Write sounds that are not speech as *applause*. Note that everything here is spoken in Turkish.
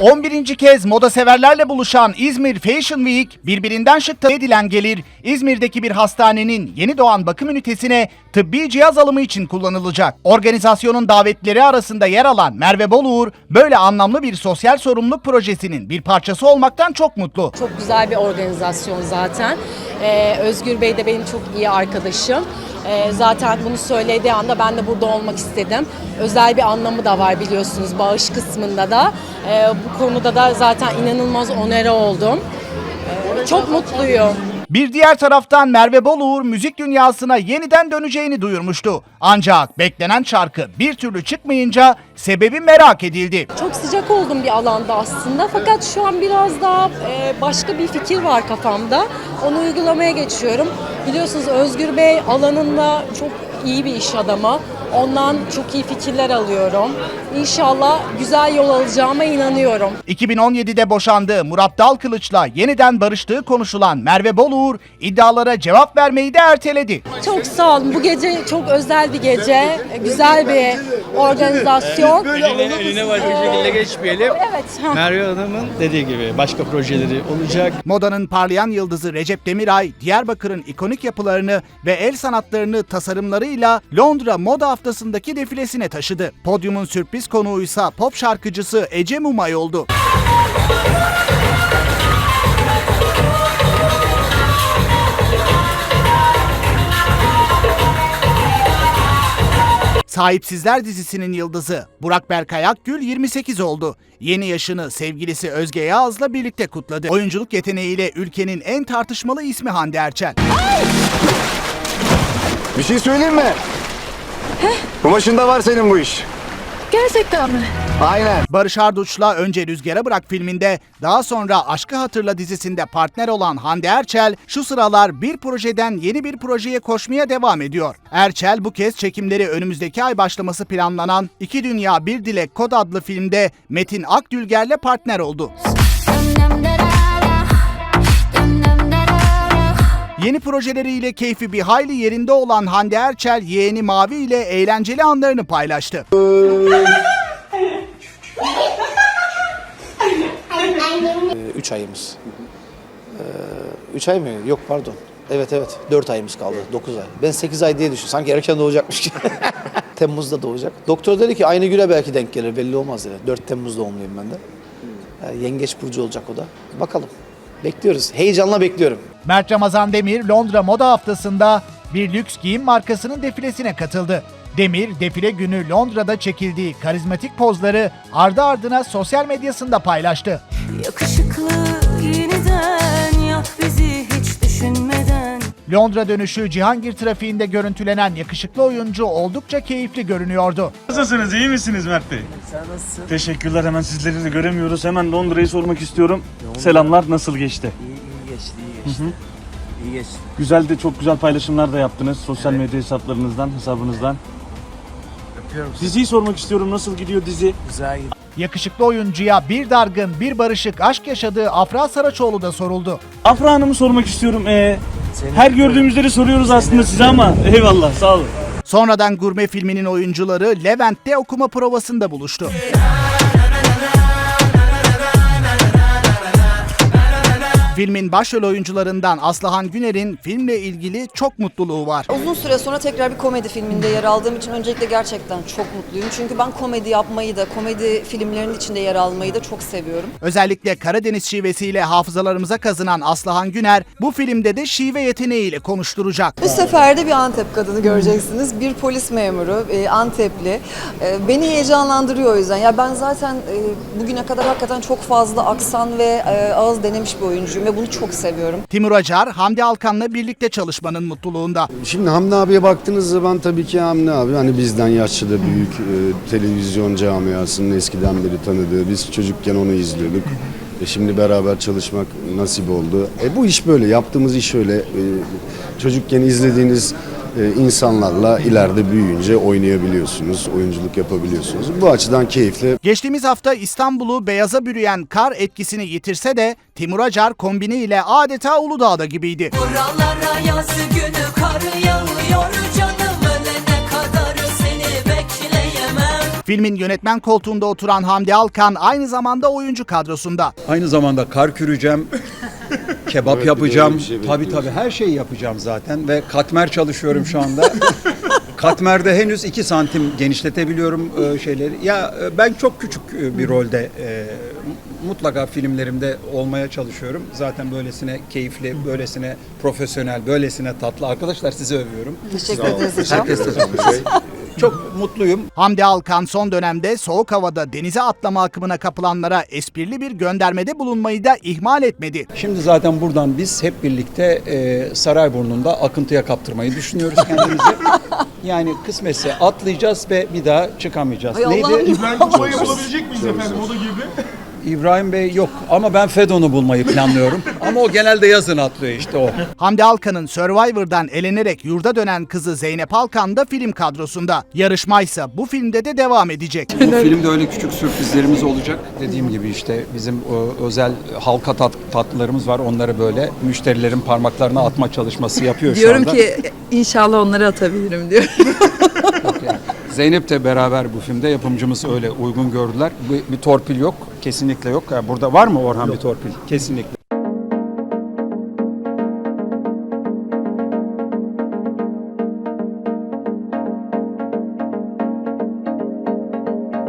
11. kez moda severlerle buluşan İzmir Fashion Week birbirinden şık edilen gelir İzmir'deki bir hastanenin yeni doğan bakım ünitesine tıbbi cihaz alımı için kullanılacak. Organizasyonun davetleri arasında yer alan Merve Boluğur böyle anlamlı bir sosyal sorumluluk projesinin bir parçası olmaktan çok mutlu. Çok güzel bir organizasyon zaten. Ee, Özgür Bey de benim çok iyi arkadaşım. Ee, zaten bunu söylediği anda ben de burada olmak istedim. Özel bir anlamı da var biliyorsunuz bağış kısmında da. Ee, bu konuda da zaten inanılmaz onere oldum. Ee, çok mutluyum. Bir diğer taraftan Merve Boluğur müzik dünyasına yeniden döneceğini duyurmuştu. Ancak beklenen şarkı bir türlü çıkmayınca sebebi merak edildi. Çok sıcak oldum bir alanda aslında fakat şu an biraz daha e, başka bir fikir var kafamda. Onu uygulamaya geçiyorum. Biliyorsunuz Özgür Bey alanında çok iyi bir iş adamı. Ondan çok iyi fikirler alıyorum. İnşallah güzel yol alacağıma inanıyorum. 2017'de boşandığı Murat Dalkılıç'la yeniden barıştığı konuşulan Merve Boluğur iddialara cevap vermeyi de erteledi. Çok sağ olun. Bu gece çok özel bir gece. Güzel bir organizasyon. Eline, eline başka bir şekilde geçmeyelim. Evet. ha. Merve Hanım'ın dediği gibi başka projeleri olacak. Modanın parlayan yıldızı Recep Demiray, Diyarbakır'ın ikonik yapılarını ve el sanatlarını tasarımlarıyla Londra Moda Haftası'ndaki defilesine taşıdı. Podyumun sürpriz konuğuysa pop şarkıcısı Ece Mumay oldu. Sahipsizler dizisinin yıldızı Burak Berkay Akgül 28 oldu. Yeni yaşını sevgilisi Özge Yağız'la birlikte kutladı. Oyunculuk yeteneğiyle ülkenin en tartışmalı ismi Hande Erçel. Bir şey söyleyeyim mi? Kumaşında var senin bu iş. Gerçekten mi? Aynen. Barış Arduç'la önce Rüzgara Bırak filminde, daha sonra Aşkı Hatırla dizisinde partner olan Hande Erçel, şu sıralar bir projeden yeni bir projeye koşmaya devam ediyor. Erçel bu kez çekimleri önümüzdeki ay başlaması planlanan İki Dünya Bir Dilek Kod adlı filmde Metin Akdülger'le partner oldu. Yeni projeleriyle keyfi bir hayli yerinde olan Hande Erçel, yeğeni Mavi ile eğlenceli anlarını paylaştı. 3 ayımız. 3 ay mı? Yok pardon. Evet evet 4 ayımız kaldı. 9 ay. Ben 8 ay diye düşünüyorum. Sanki erken doğacakmış gibi. *laughs* Temmuz'da doğacak. Doktor dedi ki aynı güne belki denk gelir. Belli olmaz dedi. 4 Temmuz doğumluyum ben de. Yani yengeç burcu olacak o da. Bakalım. Bekliyoruz. Heyecanla bekliyorum. Mert Ramazan Demir Londra Moda Haftası'nda bir lüks giyim markasının defilesine katıldı. Demir, defile günü Londra'da çekildiği karizmatik pozları ardı ardına sosyal medyasında paylaştı. Yakışıklı Londra dönüşü Cihangir trafiğinde görüntülenen yakışıklı oyuncu oldukça keyifli görünüyordu. Nasılsınız? iyi misiniz Mert Bey? Sen nasılsın? Teşekkürler. Hemen sizleri de göremiyoruz. Hemen Londra'yı sormak istiyorum. Selamlar. Nasıl geçti? İyi, iyi geçti, iyi geçti. İyi geçti. Güzel de çok güzel paylaşımlar da yaptınız. Sosyal medya hesaplarınızdan, hesabınızdan. Öpüyorum sizi. Diziyi sormak istiyorum. Nasıl gidiyor dizi? Güzel gidiyor. Yakışıklı oyuncuya bir dargın bir barışık aşk yaşadığı Afra Saraçoğlu da soruldu. Afra Hanım'ı sormak istiyorum. Ee, her gördüğümüzleri soruyoruz aslında size ama eyvallah sağ olun. Sonradan Gurme filminin oyuncuları Levent'te okuma provasında buluştu. Filmin başrol oyuncularından Aslıhan Güner'in filmle ilgili çok mutluluğu var. Uzun süre sonra tekrar bir komedi filminde yer aldığım için öncelikle gerçekten çok mutluyum. Çünkü ben komedi yapmayı da, komedi filmlerinin içinde yer almayı da çok seviyorum. Özellikle Karadeniz şivesiyle hafızalarımıza kazınan Aslıhan Güner bu filmde de şive yeteneğiyle konuşturacak. Bu sefer de bir Antep kadını göreceksiniz. Bir polis memuru, e, Antepli. E, beni heyecanlandırıyor o yüzden. Ya ben zaten e, bugüne kadar hakikaten çok fazla aksan ve e, ağız denemiş bir oyuncuyum ve bunu çok seviyorum. Timur Acar, Hamdi Alkan'la birlikte çalışmanın mutluluğunda. Şimdi Hamdi abiye baktığınız zaman tabii ki Hamdi abi hani bizden yaşça da büyük e, televizyon camiasının eskiden beri tanıdığı. Biz çocukken onu izliyorduk. E şimdi beraber çalışmak nasip oldu. E bu iş böyle, yaptığımız iş öyle. E, çocukken izlediğiniz insanlarla ileride büyüyünce oynayabiliyorsunuz, oyunculuk yapabiliyorsunuz. Bu açıdan keyifli. Geçtiğimiz hafta İstanbul'u beyaza bürüyen kar etkisini yitirse de Timur Acar kombini ile adeta Uludağ'da gibiydi. Buralara yaz günü kar yağıyor canım ölene kadar seni bekleyemem. Filmin yönetmen koltuğunda oturan Hamdi Alkan aynı zamanda oyuncu kadrosunda. Aynı zamanda kar küreceğim, kebap Evet, yapacağım. öyle bir şey tabii tabii her şeyi yapacağım zaten ve katmer çalışıyorum şu anda. *laughs* Katmerde henüz 2 santim genişletebiliyorum e, şeyleri. Ya e, ben çok küçük e, bir rolde e, mutlaka filmlerimde olmaya çalışıyorum. Zaten böylesine keyifli, böylesine profesyonel, böylesine tatlı. Arkadaşlar sizi övüyorum. Teşekkür ederiz hocam. Herkes de çok mutluyum. Hamdi Alkan son dönemde soğuk havada denize atlama akımına kapılanlara esprili bir göndermede bulunmayı da ihmal etmedi. Şimdi zaten buradan biz hep birlikte e, Sarayburnu'nda akıntıya kaptırmayı düşünüyoruz kendimizi. *laughs* yani kısmetse atlayacağız ve bir daha çıkamayacağız. Ay Neydi? İbrahim Kupayı bulabilecek miyiz efendim o da gibi? İbrahim Bey yok ama ben Fedon'u bulmayı planlıyorum. *laughs* ama o genelde yazın atlıyor işte o. Hamdi Alkan'ın Survivor'dan elenerek yurda dönen kızı Zeynep Alkan da film kadrosunda. Yarışmaysa bu filmde de devam edecek. Bu filmde öyle küçük sürprizlerimiz olacak. Dediğim gibi işte bizim o, özel halka tat, tatlılarımız var. Onları böyle müşterilerin parmaklarına atma çalışması yapıyor şu Diyorum anda. ki inşallah onları atabilirim diyor. *laughs* Zeynep de beraber bu filmde yapımcımız öyle uygun gördüler. Bir, bir torpil yok. Kesinlikle yok. Yani burada var mı Orhan bir torpil? Kesinlikle.